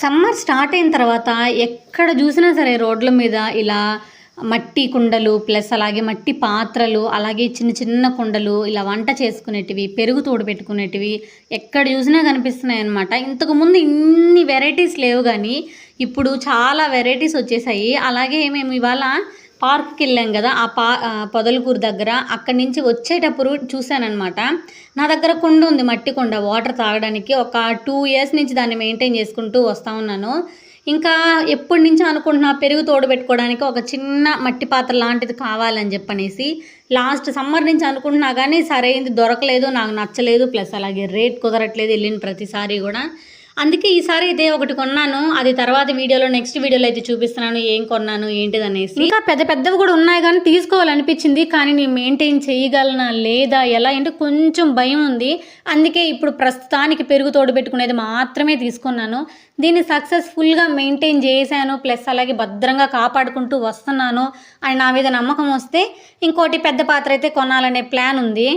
Summer start అయిన తర్వాత ఎక్కడ చూసినా సరే రోడ్ల మీద ఇలా మట్టి కుండలు ప్లస్ అలాగే మట్టి పాత్రలు అలాగే చిన్న చిన్న కుండలు ఇలా వంట చేసుకునేటివి పెరుగు తోడు పెట్టుకునేటివి ఎక్కడ చూసినా కనిపిస్తున్నాయి అనమాట ఇంతకుముందు ఇన్ని వెరైటీస్ లేవు కానీ ఇప్పుడు చాలా వెరైటీస్ వచ్చేసాయి. అలాగే మేము ఇవాళ పార్క్కి వెళ్ళాం కదా ఆ పా పొదలకూరు దగ్గర. అక్కడి నుంచి వచ్చేటప్పుడు చూశానమాట నా దగ్గర కుండ ఉంది మట్టి కుండ వాటర్ తాగడానికి. ఒక టూ ఇయర్స్ నుంచి దాన్ని మెయింటైన్ చేసుకుంటూ వస్తూ ఉన్నాను. ఇంకా ఎప్పటి నుంచి అనుకుంటున్నా పెరుగు తోడు పెట్టుకోవడానికి ఒక చిన్న మట్టి పాత్ర లాంటిది కావాలని చెప్పనేసి లాస్ట్ సమ్మర్ నుంచి అనుకుంటున్నా కానీ సరైనది దొరకలేదు నాకు నచ్చలేదు. ప్లస్ అలాగే రేట్ కుదరట్లేదు వెళ్ళిన ప్రతిసారి కూడా. అందుకే ఈసారి అయితే ఒకటి కొన్నాను. అది తర్వాత వీడియోలో నెక్స్ట్ వీడియోలో అయితే చూపిస్తున్నాను ఏం కొన్నాను ఏంటిది అనేసి ఇంకా పెద్ద పెద్దవి కూడా ఉన్నాయి కానీ తీసుకోవాలనిపించింది కానీ నేను మెయింటైన్ చేయగలనా లేదా ఎలా అంటే కొంచెం భయం ఉంది. అందుకే ఇప్పుడు ప్రస్తుతానికి పెరుగు తోడు పెట్టుకునేది మాత్రమే తీసుకున్నాను. దీన్ని సక్సెస్ఫుల్గా మెయింటైన్ చేశాను ప్లస్ అలాగే భద్రంగా కాపాడుకుంటూ వస్తున్నాను అని నా మీద నమ్మకం వస్తే ఇంకోటి పెద్ద పాత్ర అయితే కొనాలనే ప్లాన్ ఉంది.